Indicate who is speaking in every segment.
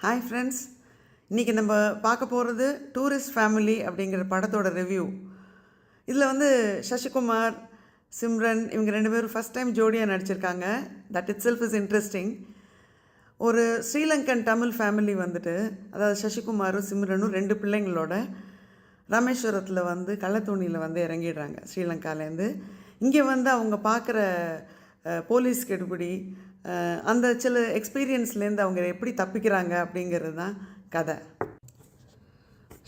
Speaker 1: Hi friends இன்றைக்கி நம்ம பார்க்க போகிறது டூரிஸ்ட் ஃபேமிலி அப்படிங்கிற படத்தோட ரிவ்யூ இதில் வந்து சசிகுமார் சிம்ரன் இவங்க ரெண்டு பேரும் ஃபஸ்ட் டைம் ஜோடியாக நடிச்சிருக்காங்க. That itself is interesting ஒரு ஸ்ரீலங்கன் தமிழ் ஃபேமிலி வந்துட்டு அதாவது சசிகுமாரும் சிம்ரனும் ரெண்டு பிள்ளைங்களோட ராமேஸ்வரத்தில் வந்து கள்ளத்தோணியில் வந்து இறங்கிடுறாங்க ஸ்ரீலங்காலேருந்து இங்கே வந்து அவங்க பார்க்குற போலீஸ் கெடுபிடி அந்த சில எக்ஸ்பீரியன்ஸ்லேருந்து அவங்க எப்படி தப்பிக்கிறாங்க அப்படிங்கிறது தான் கதை.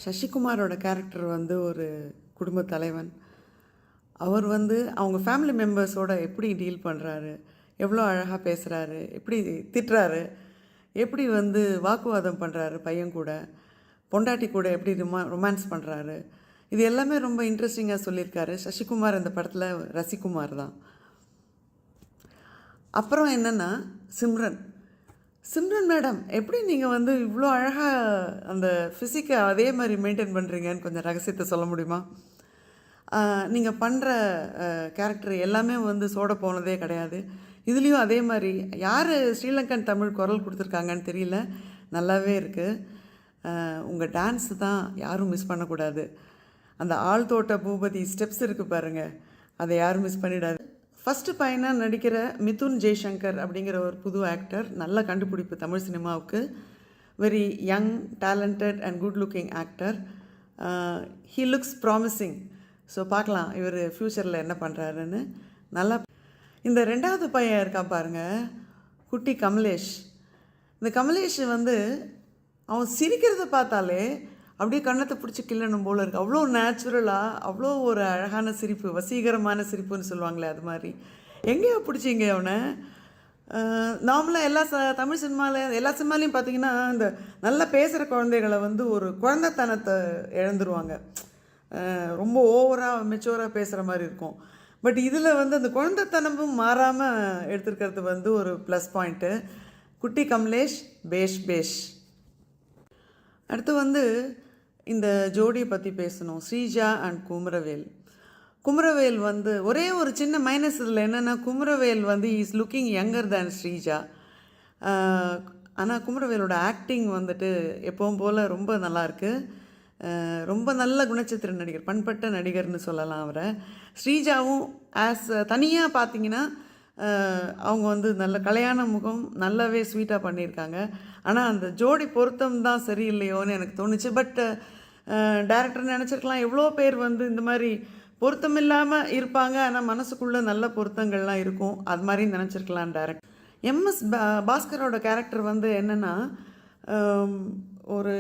Speaker 1: சசிகுமாரோட கேரக்டர் வந்து ஒரு குடும்ப தலைவன். அவர் வந்து அவங்க ஃபேமிலி மெம்பர்ஸோட எப்படி டீல் பண்ணுறாரு எவ்வளோ அழகாக பேசுகிறாரு எப்படி திட்டுறாரு எப்படி வந்து வாக்குவாதம் பண்ணுறாரு பையன் கூட பொண்டாட்டி கூட எப்படி ரொமா ரொமான்ஸ் பண்ணுறாரு இது எல்லாமே ரொம்ப இன்ட்ரெஸ்டிங்காக சொல்லியிருக்காரு. சசிகுமார் இந்த படத்தில் ரசிகுமார் தான். அப்புறம் என்னென்னா சிம்ரன். சிம்ரன் மேடம் எப்படி நீங்கள் வந்து இவ்வளோ அழகாக அந்த ஃபிசிக்கை அதே மாதிரி மெயின்டைன் பண்ணுறீங்கன்னு கொஞ்சம் ரகசியத்தை சொல்ல முடியுமா? நீங்கள் பண்ணுற கேரக்டர் எல்லாமே வந்து சோட போனதே கிடையாது. இதுலேயும் அதே மாதிரி யார் ஸ்ரீலங்கன் தமிழ் குரல் கொடுத்துருக்காங்கன்னு தெரியல. நல்லாவே இருக்குது உங்கள் டான்ஸ் தான் யாரும் மிஸ் பண்ணக்கூடாது. அந்த ஆள் தோட்ட பூபதி ஸ்டெப்ஸ் இருக்குது பாருங்கள் அதை யாரும் மிஸ் பண்ணிடாது. ஃபஸ்ட்டு பையனாக நடிக்கிற மிதுன் ஜெய்சங்கர் அப்படிங்கிற ஒரு புது ஆக்டர் நல்ல கண்டுபிடிப்பு தமிழ் சினிமாவுக்கு. Very young talented and good looking actor he looks promising so பார்க்கலாம் இவர் ஃப்யூச்சரில் என்ன பண்ணுறாருன்னு நல்லா இந்த ரெண்டாவது பையன் இருக்கான் பாருங்க குட்டி கமலேஷ். இந்த கமலேஷ் வந்து அவன் சிரிக்கிறத பார்த்தாலே அப்படியே கண்ணத்தை பிடிச்சி கிள்ளணும் போல இருக்குது அவ்வளோ நேச்சுரலாக அவ்வளோ ஒரு அழகான சிரிப்பு வசீகரமான சிரிப்புன்னு சொல்லுவாங்களே அது மாதிரி. எங்கேயோ பிடிச்சிங்க அவனை? நார்மலாக எல்லா ச தமிழ் சினிமாவில் எல்லா சினிமாலையும் பார்த்தீங்கன்னா இந்த நல்லா பேசுகிற குழந்தைகளை வந்து ஒரு குழந்தைத்தனத்தை இழந்துருவாங்க. ரொம்ப ஓவராக மெச்சோராக பேசுகிற மாதிரி இருக்கும். பட் இதில் வந்து அந்த குழந்தைத்தனமும் மாறாமல் எடுத்துருக்கிறது வந்து ஒரு ப்ளஸ் பாயிண்ட்டு குட்டி கமலேஷ் பேஷ் பேஷ். அடுத்து வந்து இந்த ஜோடியை பற்றி பேசணும். ஸ்ரீஜா அண்ட் குமரவேல். குமரவேல் வந்து ஒரே ஒரு சின்ன மைனஸ் இதில் என்னென்னா குமரவேல் வந்து is looking younger than Sreeja. ஆனால் குமரவேலோட ஆக்டிங் வந்துட்டு எப்பவும் போல் ரொம்ப நல்லாயிருக்கு ரொம்ப நல்ல குணச்சித்திர நடிகர் பண்பட்ட நடிகர்னு சொல்லலாம் அவரை. ஸ்ரீஜாவும் ஆஸ் தனியாக பார்த்தீங்கன்னா அவங்க வந்து நல்ல கல்யாண முகம் நல்லாவே ஸ்வீட்டாக பண்ணியிருக்காங்க. ஆனால் அந்த ஜோடி பொருத்தம் தான் சரியில்லையோன்னு எனக்கு தோணுச்சு. பட் டேரக்டர் நினச்சிருக்கலாம் எவ்வளோ பேர் வந்து இந்த மாதிரி பொருத்தம் இல்லாமல் இருப்பாங்க. ஆனால் மனசுக்குள்ளே நல்ல பொருத்தங்கள்லாம் இருக்கும். அது மாதிரி நினச்சிருக்கலாம் டேரக்ட் எம்எஸ் பாஸ்கரோட கேரக்டர் வந்து என்னென்னா ஒரு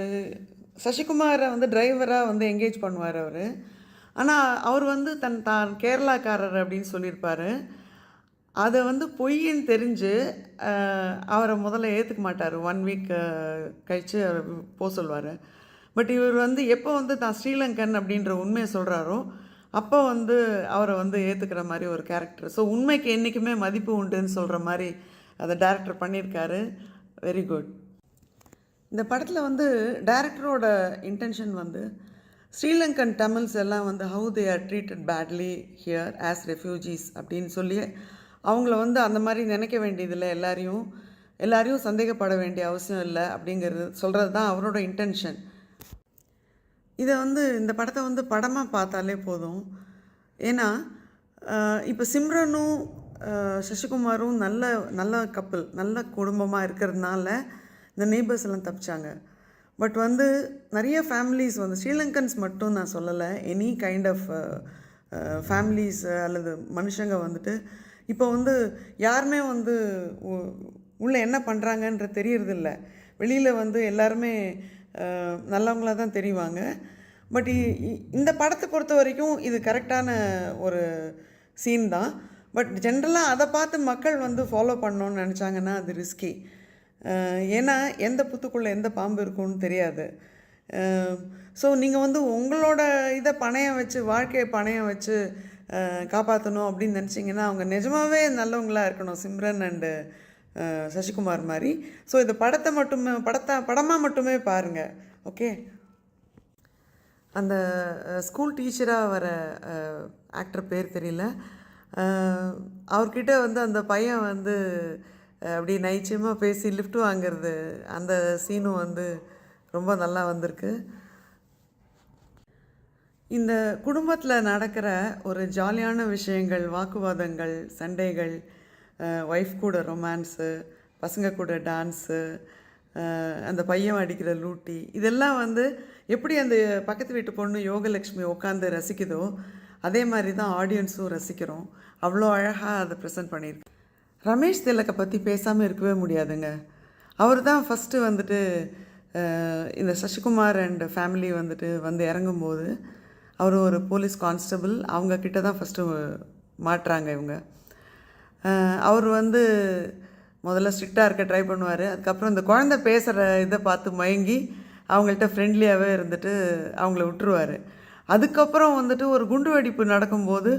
Speaker 1: சசிகுமாரை வந்து டிரைவராக வந்து என்கேஜ் பண்ணுவார் அவர். ஆனால் அவர் வந்து தன் தான் கேரளாக்காரர் அப்படின்னு சொல்லியிருப்பார். அதை வந்து பொய்ன்னு தெரிஞ்சு அவரை முதல்ல ஏற்றுக்க மாட்டார். ஒன் வீக் கழித்து அவர் போக சொல்வார் பட் இவர் வந்து எப்போ வந்து தான் ஸ்ரீலங்கன் அப்படின்ற உண்மையை சொல்கிறாரோ அப்போ வந்து அவரை வந்து ஏற்றுக்கிற மாதிரி ஒரு கேரக்டர் ஸோ உண்மைக்கு என்றைக்குமே மதிப்பு உண்டுன்னு சொல்கிற மாதிரி அதை டேரக்டர் பண்ணியிருக்காரு. வெரி குட் இந்த படத்தில் வந்து டேரக்டரோட இன்டென்ஷன் வந்து ஸ்ரீலங்கன் தமிழ்ஸ் எல்லாம் வந்து how they are treated badly here as refugees அப்படின்னு சொல்லி அவங்கள வந்து அந்த மாதிரி நினைக்க வேண்டியதில்லை எல்லாரையும். எல்லாரையும் சந்தேகப்பட வேண்டிய அவசியம் இல்லை அப்படிங்கிறது சொல்கிறது தான் அவரோட இன்டென்ஷன் இதை வந்து இந்த படத்தை வந்து படமாக பார்த்தாலே போதும். ஏன்னா இப்போ சிம்ரனும் சசிகுமாரும் நல்ல நல்ல கப்பல் நல்ல குடும்பமாக இருக்கிறதுனால இந்த நெய்பர்ஸ் எல்லாம் தப்பிச்சாங்க. பட் வந்து நிறைய ஃபேமிலிஸ் வந்து ஸ்ரீலங்கன்ஸ் மட்டும் நான் சொல்லலை. எனி கைண்ட் ஆஃப் ஃபேமிலிஸ் அல்லது மனுஷங்க வந்துட்டு இப்போ வந்து யாருமே வந்து உள்ளே என்ன பண்ணுறாங்கன்ற தெரியறதில்ல. வெளியில் வந்து எல்லாருமே நல்லவங்களாக தான் தெரிவாங்க. பட் இந்த படத்தை பொறுத்த வரைக்கும் இது கரெக்டான ஒரு சீன் தான். பட் ஜென்ரலாக அதை பார்த்து மக்கள் வந்து ஃபாலோ பண்ணோன்னு நினச்சாங்கன்னா அது ரிஸ்கி ஏன்னா எந்த புத்துக்குள்ளே எந்த பாம்பு இருக்கும்னு தெரியாது. ஸோ நீங்கள் வந்து உங்களோட இதை பணையம் வச்சு வாழ்க்கையை பணையம் வச்சு காப்பாற்றணும் அப்படின்னு நினச்சிங்கன்னா அவங்க நிஜமாவே நல்லவங்களாக இருக்கணும். சிம்ரன் அண்டு சசிகுமார் மாதிரி. ஸோ இந்த படத்தை மட்டுமே படத்தை படமாக மட்டுமே பாருங்கள் ஓகே அந்த ஸ்கூல் டீச்சராக வர ஆக்டர் பேர் தெரியல. அவர்கிட்ட வந்து அந்த பையன் வந்து அப்படி நைச்சியமாக பேசி லிஃப்ட் வாங்குறது அந்த சீனும் வந்து ரொம்ப நல்லா வந்திருக்கு. இந்த குடும்பத்தில் நடக்கிற ஒரு ஜாலியான விஷயங்கள் வாக்குவாதங்கள் சண்டைகள் ஒய்ஃப் கூட ரொமான்ஸு பசங்க கூட டான்ஸு அந்த பையன் அடிக்கிற லூட்டி இதெல்லாம் வந்து எப்படி அந்த பக்கத்து வீட்டு பொண்ணு யோகலக்ஷ்மி உட்காந்து ரசிக்குதோ அதே மாதிரி தான் ஆடியன்ஸும் ரசிக்கிறோம். அவ்வளோ அழகாக அதை ப்ரெசென்ட் பண்ணியிருக்கு ரமேஷ் திலக்கை பற்றி பேசாமல் இருக்கவே முடியாதுங்க. அவர் தான் ஃபஸ்ட்டு வந்துட்டு இந்த சசிகுமார் அண்ட் ஃபேமிலி வந்துட்டு வந்து இறங்கும்போது அவர் ஒரு போலீஸ் கான்ஸ்டபிள். அவங்கக்கிட்ட தான் ஃபஸ்ட்டு மாட்டுறாங்க இவங்க. அவர் வந்து முதல்ல ஸ்ட்ரிக்டாக இருக்க ட்ரை பண்ணுவார். அதுக்கப்புறம் இந்த குழந்தை பேசுகிற இதை பார்த்து மயங்கி அவங்கள்ட்ட ஃப்ரெண்ட்லியாகவே இருந்துட்டு அவங்கள விட்டுருவார். அதுக்கப்புறம் வந்துட்டு ஒரு குண்டு வெடிப்பு நடக்கும்போது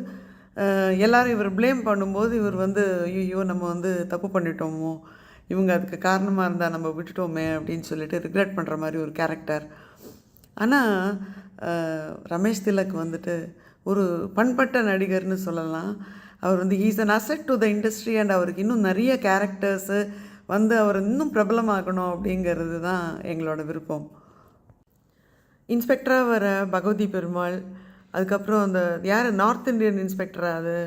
Speaker 1: எல்லோரும் இவர் ப்ளேம் பண்ணும்போது இவர் வந்து ஐயோ நம்ம வந்து தப்பு பண்ணிட்டோமோ? இவங்க அதுக்கு காரணமாக இருந்தால் நம்ம விட்டுட்டோமே? அப்படின்னு சொல்லிட்டு ரிக்ரெட் பண்ணுற மாதிரி ஒரு கேரக்டர் ஆனால் ரமேஷ் திலக் வந்துட்டு ஒரு பண்பட்ட நடிகர்னு சொல்லலாம். அவர் வந்து is an asset to the industry and அவருக்கு இன்னும் நிறைய கேரக்டர்ஸு வந்து அவர் இன்னும் பிரபலமாகணும் அப்படிங்கிறது தான் எங்களோட விருப்பம். இன்ஸ்பெக்டராக வர பகவதி பெருமாள் அதுக்கப்புறம் அந்த யார்? நார்த் இந்தியன் இன்ஸ்பெக்டராக அது.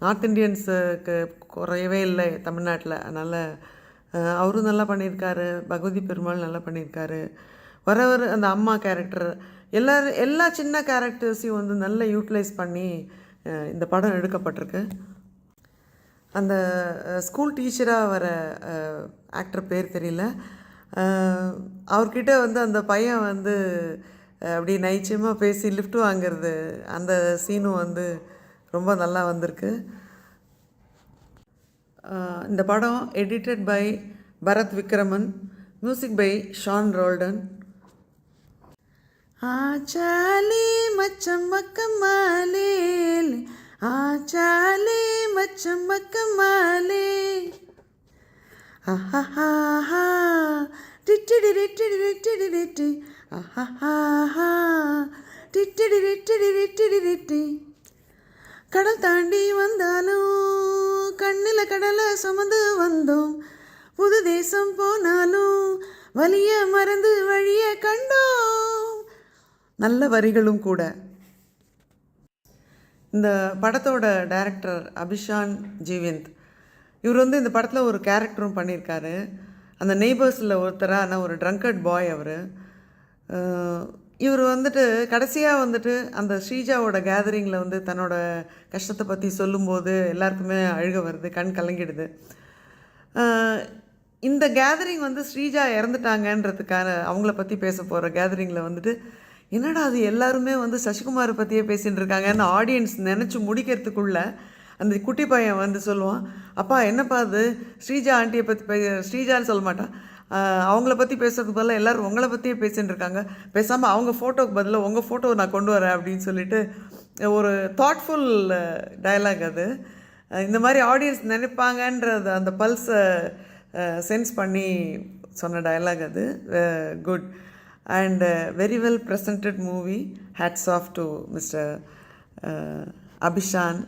Speaker 1: நார்த் இந்தியன்ஸுக்கு குறையவே இல்லை தமிழ்நாட்டில். அதனால் அவரும் நல்லா பண்ணியிருக்காரு. பகவதி பெருமாள் நல்லா பண்ணியிருக்காரு. வரவர் அந்த அம்மா கேரக்டர் எல்லா எல்லா சின்ன கேரக்டர்ஸையும் வந்து நல்லா யூட்டிலைஸ் பண்ணி இந்த படம் எடுக்கப்பட்டிருக்கு. அந்த ஸ்கூல் டீச்சராக வர ஆக்டர் பேர் தெரியல. அவர்கிட்ட வந்து அந்த பையன் வந்து அப்படி நைச்சியமாக பேசி லிஃப்ட் வாங்கிறது அந்த சீனும் வந்து ரொம்ப நல்லா வந்திருக்கு. இந்த படம் edited by Bharath Vikraman music by Sean Roldan. ஆச்சாலே மச்சம் மக்கம்மாலே ஆச்சாலே மச்சம் மக்கம்மாலே ஆஹாஹாஹா டிட்டிடி டிட்டிடி டிட்டிடி டிட்டி அஹஹாஹா. டிட்டிடி டிட்டிடி டிட்டிடி டிட்டி கடல் தாண்டி வந்தாலும் கண்ணில் கடலை சுமந்து வந்தோம். புது தேசம் போனாலும் வலிய மறந்து வழிய கண்டோம். நல்ல வரிகளும் கூட. இந்த படத்தோட டைரக்டர் அபிஷான் ஜீவந்த். இவர் வந்து இந்த படத்தில் ஒரு கேரக்டரும் பண்ணியிருக்காரு. அந்த நெய்பர்ஸில் ஒருத்தரான ஒரு ட்ரங்கட் பாய் அவர். இவர் வந்துட்டு கடைசியாக வந்துட்டு அந்த ஸ்ரீஜாவோட கேதரிங்கில் வந்து தன்னோட கஷ்டத்தை பற்றி சொல்லும்போது எல்லாருக்குமே அழுக வருது கண் கலங்கிடுது. இந்த கேதரிங் வந்து ஸ்ரீஜா இறந்துட்டாங்கன்றதுக்கான அவங்கள பற்றி பேச போகிற கேதரிங்கில் வந்துட்டு என்னடா அது எல்லாருமே வந்து சசிகுமாரை பற்றியே பேசிகிட்டு இருக்காங்கன்னு ஆடியன்ஸ் நினச்சி முடிக்கிறதுக்குள்ள அந்த குட்டி பையன் வந்து சொல்லுவான் அப்பா என்னப்பா அது? ஸ்ரீஜா ஆண்டியை பற்றி பே ஸ்ரீஜான்னு சொல்ல மாட்டான். அவங்கள பற்றி பேசுறதுக்கு பதிலாக எல்லோரும் உங்களை பற்றியே பேசிகிட்டு இருக்காங்க. பேசாமல் அவங்க ஃபோட்டோவுக்கு பதிலாக உங்கள் ஃபோட்டோ நான் கொண்டு வரேன் அப்படின்னு சொல்லிட்டு ஒரு தாட்ஃபுல் டயலாக் அது. இந்த மாதிரி ஆடியன்ஸ் நினைப்பாங்கன்றது அந்த பல்ஸை சென்ஸ் பண்ணி சொன்ன டயலாக் அது. Good and very well presented movie. Hats off to Mr. Uh, Abhishan